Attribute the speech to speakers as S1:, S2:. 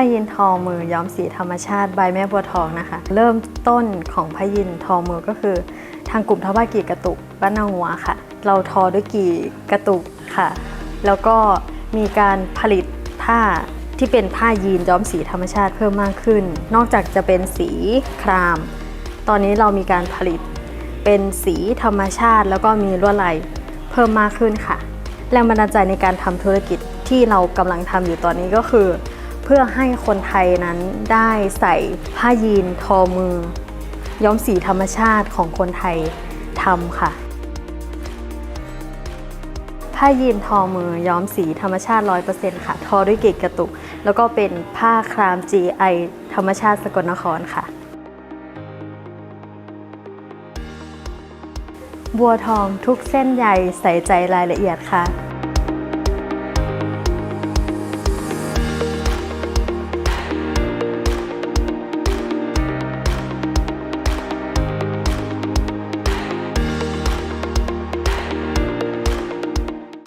S1: ผ้ายินทอมือย้อมสีธรรมชาติใบแม่บัวทองนะคะ เริ่มต้นของผ้ายินทอมือก็คือ ทางกลุ่มทบากีกระตุกบ้านนางหัวค่ะ เราทอด้วยกี่กระตุกค่ะ แล้วก็มีการผลิตผ้าที่เป็นผ้ายีนย้อมสีธรรมชาติเพิ่มมากขึ้น นอกจากจะเป็นสีคราม ตอนนี้เรามีการผลิตเป็นสีธรรมชาติ แล้วก็มีลวดลายเพิ่มมากขึ้นค่ะ แรงบันดาลใจในการทำธุรกิจที่เรากำลังทำอยู่ตอนนี้ก็คือ เพื่อให้คนไทยนั้นได้ใส่ผ้ายีนทอมือ ย้อมสีธรรมชาติของคนไทยทำค่ะ ผ้ายีนทอมือย้อมสีธรรมชาติ 100%ค่ะ ทอด้วยเกล็ดกระตุก แล้วก็เป็นผ้าคราม GI ธรรมชาติสกลนครค่ะ บัวทองทุกเส้นใยใส่ใจรายละเอียดค่ะ